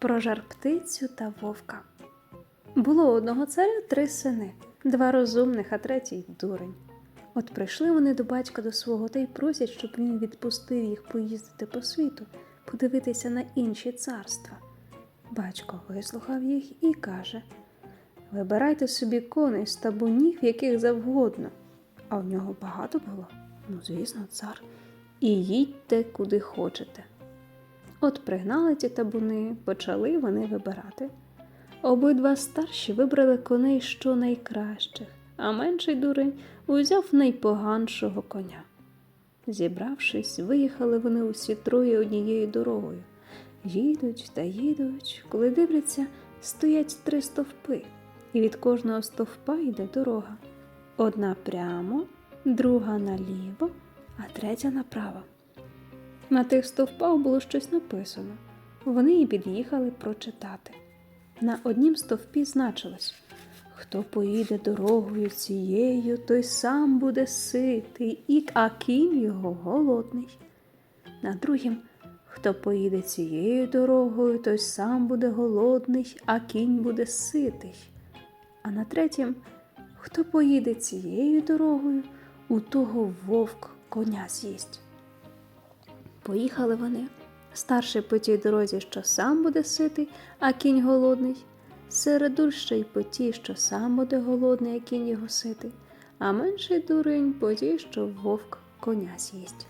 Про жар птицю та вовка. Було у одного царя три сини, два розумних, а третій дурень. От прийшли вони до батька до свого та й просять, щоб він відпустив їх поїздити по світу, подивитися на інші царства. Батько вислухав їх і каже: Вибирайте собі коней з табунів, яких завгодно. А в нього багато було, ну, звісно, цар, і їдьте куди хочете. От пригнали ті табуни, почали вони вибирати. Обидва старші вибрали коней що найкращих, а менший дурень узяв найпоганшого коня. Зібравшись, виїхали вони усі троє однією дорогою. Їдуть та їдуть, коли дивляться, стоять три стовпи, і від кожного стовпа йде дорога. Одна прямо, друга наліво, а третя направо. На тих стовпах було щось написано. Вони і під'їхали прочитати. На однім стовпі значилось Хто поїде дорогою цією, той сам буде ситий, і а кінь його голодний. На другім Хто поїде цією дорогою, той сам буде голодний, а кінь буде ситий. А на третім Хто поїде цією дорогою, у того вовк коня з'їсть. Поїхали вони. Старший по тій дорозі, що сам буде ситий, а кінь голодний. Середульший по тій, що сам буде голодний, а кінь його ситий, а менший дурень по тій, що вовк коня з'їсть.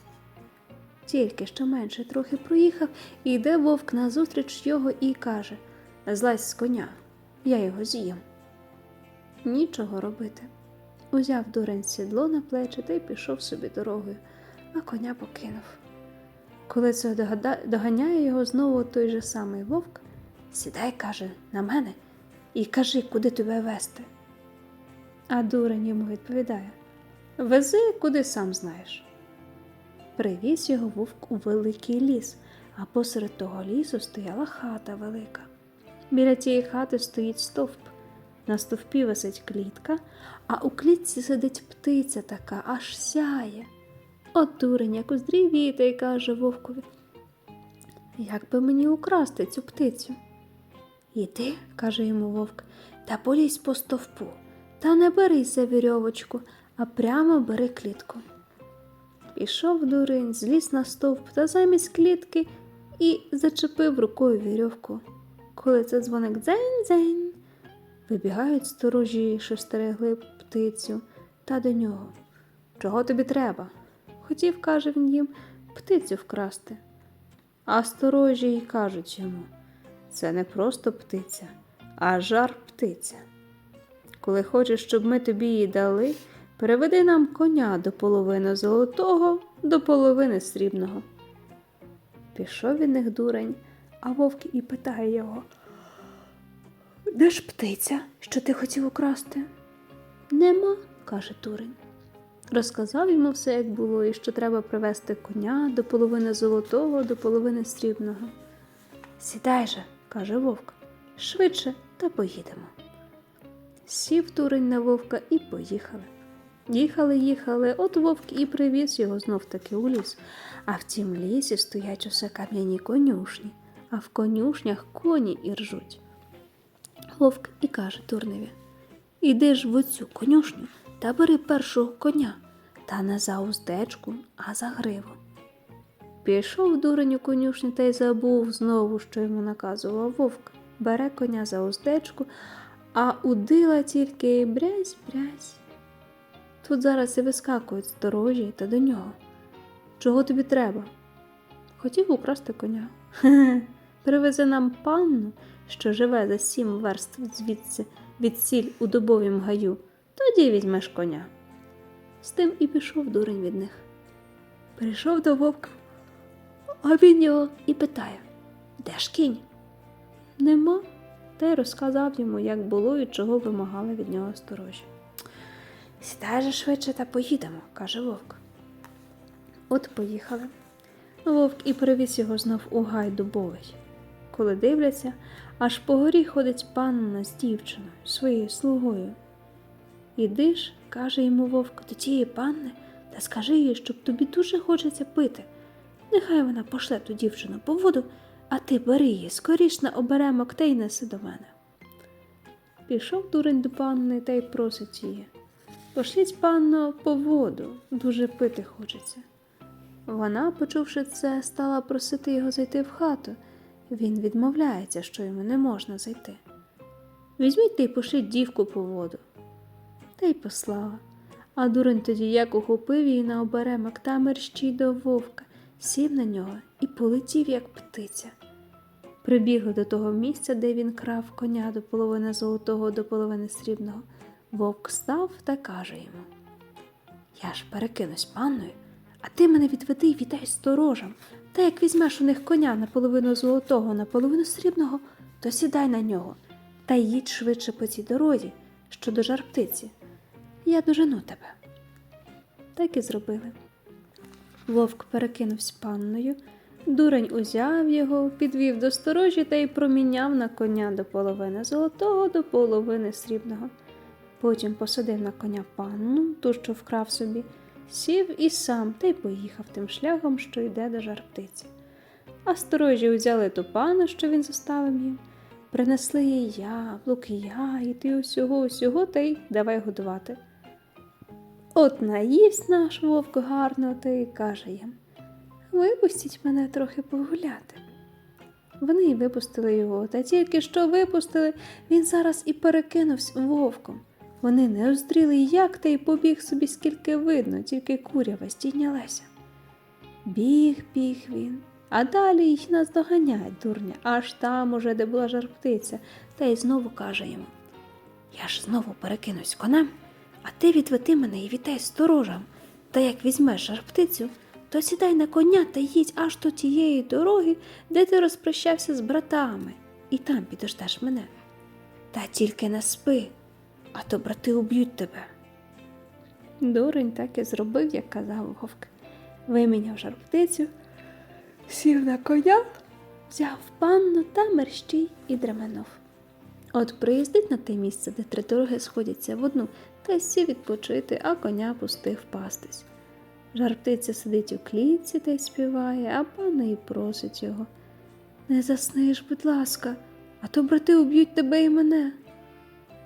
Тільки що менше трохи проїхав, і йде вовк назустріч його і каже Злазь з коня, я його з'їм. Нічого робити. Узяв дурень сідло на плечі та й пішов собі дорогою, а коня покинув. Коли це доганяє його знову той же самий вовк, сідай, каже, на мене і кажи, куди тебе вести. А дурень йому відповідає Вези, куди сам знаєш. Привіз його вовк у великий ліс, а посеред того лісу стояла хата велика. Біля тієї хати стоїть стовп. На стовпі висить клітка, а у клітці сидить птиця така, аж сяє. От дурень як уздрів та й каже вовкові. Як би мені украсти цю птицю? Іди, каже йому вовк, та полізь по стовпу, та не берись за вірьовочку, а прямо бери клітку. Пішов дурень, зліз на стовп та замість клітки і зачепив рукою вірьовку. Коли це дзвоник дзень-дзень, вибігають сторожі, що стерегли птицю, та до нього. Чого тобі треба? Хотів, каже він їм, птицю вкрасти. А сторожі й кажуть йому це не просто птиця, а жар птиця. Коли хочеш, щоб ми тобі її дали, переведи нам коня до половини золотого, до половини срібного. Пішов від них дурень, а вовк і питає його Де ж птиця, що ти хотів украсти? Нема, каже дурень. Розказав йому все, як було, і що треба привезти коня до половини золотого, до половини срібного. Сідай же, каже вовк, швидше та поїдемо. Сів турень на вовка і поїхали. Їхали, їхали, от вовк і привіз його знов таки у ліс. А в тім лісі стоять усе кам'яні конюшні, а в конюшнях коні і ржуть. Вовк і каже турневі Іди ж в оцю конюшню та бери першого коня, та не за уздечку, а за гриву. Пішов дурень у конюшню та й забув знову, що йому наказував вовк. Бере коня за уздечку, а удила тільки брязь брязь. Тут зараз і вискакують сторожі та до нього. Чого тобі треба? Хотів украсти коня. Хе-хе. Привези нам панну, що живе за сім верств звідси від сіль у дубовім гаю, тоді візьмеш коня. З тим і пішов дурень від них. Прийшов до вовка, а він його і питає Де ж кінь? Нема. Та й розказав йому, як було і чого вимагали від нього сторожі. Сідай же швидше та поїдемо, каже вовк. От поїхали. Вовк і привіз його знов у гай дубовий. Коли дивляться, аж по горі ходить панна з дівчиною, своєю слугою. Іди ж, каже йому вовк, до тієї панни та скажи їй, щоб тобі дуже хочеться пити. Нехай вона пошле ту дівчину по воду, А ти бери її, скоріш на оберемок та й неси до мене. Пішов дурень до панни та й просить її. Пошліть, панно, по воду, дуже пити хочеться. Вона, почувши це, стала просити його зайти в хату. Він відмовляється, що йому не можна зайти. Візьміть та й пошліть дівку по воду. Та й послала. А дурень тоді як ухопив її на оберемок та мерщій до вовка, сів на нього і полетів, як птиця. Прибігли до того місця, де він крав коня до половини золотого, до половини срібного. Вовк став та каже йому: Я ж перекинусь панною, а ти мене відведи й віддай сторожам. Та як візьмеш у них коня наполовину золотого, наполовину срібного, то сідай на нього та їдь швидше по цій дорозі, що до жар птиці. Я дожену тебе. Так і зробили. Вовк перекинувся панною, дурень узяв його, підвів до сторожі та й проміняв на коня до половини золотого, до половини срібного. Потім посадив на коня панну, ту, що вкрав собі, сів і сам та й поїхав тим шляхом, що йде до жар птиці. А сторожі взяли ту пану, що він заставив їм, принесли їй яблук, ягід і усього, усього та й давай годувати. От наївсь наш вовк гарно й каже їм Випустіть мене трохи погуляти. Вони й випустили його, та тільки що випустили, він зараз і перекинувся вовком. Вони не оздріли, як та й побіг собі, скільки видно, тільки курява здійнялася. Біг, біг він, а далі й нас доганяє, дурня, аж там уже, де була жарптиця, та й знову каже йому Я ж знову перекинусь конем, а ти відведи мене і вітай сторожам. Та як візьмеш жарптицю, то сідай на коня та їдь аж до тієї дороги, де ти розпрощався з братами, і там підождеш мене. Та тільки не спи, а то брати уб'ють тебе. Дурень так і зробив, як казав вовк. Виміняв жарптицю, сів на коня, взяв панну та мерщій і дременув. От приїздить на те місце, де три дороги сходяться в одну, та й сів відпочити, а коня пустив пастись. Жарптиця сидить у клітці та й співає, а пана й просить його. Не засниш, будь ласка, а то брати уб'ють тебе і мене.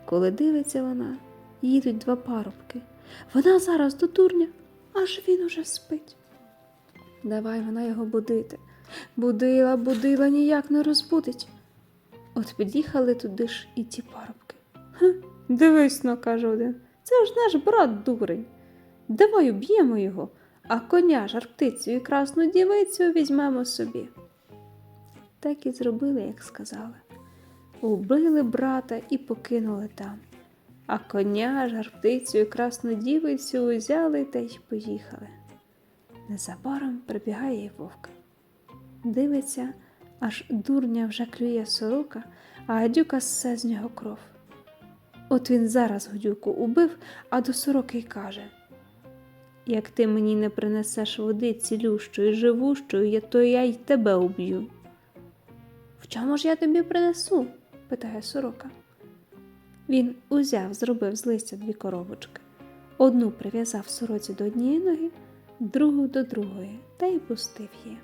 Коли дивиться вона, їдуть два парубки. Вона зараз до турня, аж він уже спить. Давай вона його будити. Будила, будила, ніяк не розбудить. От під'їхали туди ж і ті парубки. Хм, дивись но, каже один. Це ж наш брат дурень. Давай уб'ємо його, а коня, жарптицю і красну дівицю візьмемо собі. Так і зробили, як сказали. Убили брата і покинули там. А коня, жарптицю і красну дівицю узяли та й поїхали. Незабаром прибігає вовк. Дивиться, аж дурня вже клює сорока, а гадюка ссе з нього кров. От він зараз гадюку убив, а до сороки й каже Як ти мені не принесеш води цілющої, живущої, то я й тебе уб'ю. В чому ж я тобі принесу? питає сорока. Він узяв, зробив з листя дві коробочки. Одну прив'язав сороці до однієї ноги, другу до другої, та й пустив її.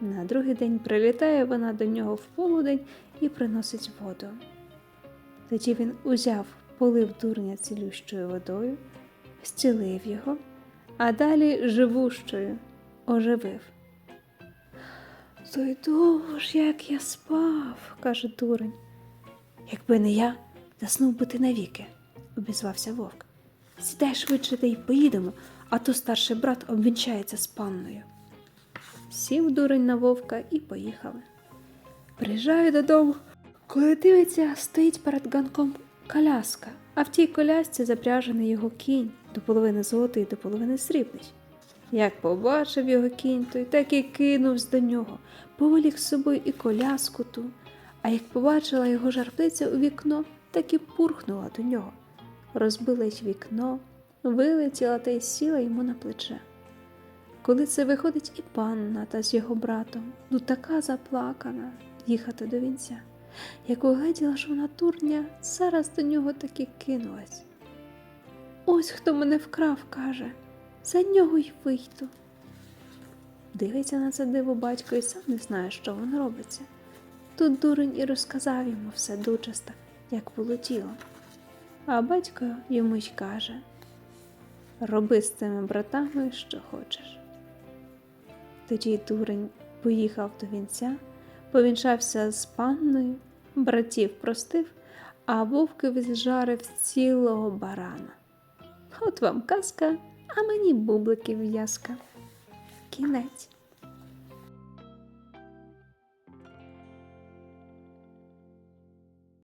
На другий день прилітає вона до нього в полудень і приносить воду. Тоді він узяв, полив дурня цілющою водою, зцілив його, а далі живущою оживив. То й довго ж, як я спав, каже дурень. Якби не я, заснув би ти навіки, обізвався вовк. Сідай швидше та й поїдемо, а то старший брат обвінчається з панною. Сів дурень на вовка і поїхали. Приїжджаю додому. Коли дивиться, стоїть перед ганком коляска, а в тій колясці запряжений його кінь до половини золотий, до половини срібний. Як побачив його кінь, той так і кинувся до нього, поволік з собою і коляску ту. А як побачила його жарптиця у вікно, так і пурхнула до нього. Розбила й вікно, вилетіла та й сіла йому на плече. Коли це виходить і панна та з його братом, ну така заплакана, їхати до вінця. Як угледіла, що вона турня, зараз до нього таки кинулась. Ось хто мене вкрав, каже, за нього й вийду. Дивиться на це диво батько і сам не знає, що воно робиться. Тут дурень і розказав йому все дочиста, як було тіло. А батько йому й каже: Роби з цими братами, що хочеш. Тоді дурень поїхав до вінця, повінчався з панною, братів простив, а вовки зжарив цілого барана. От вам казка, а мені бубликів в'язка. Кінець.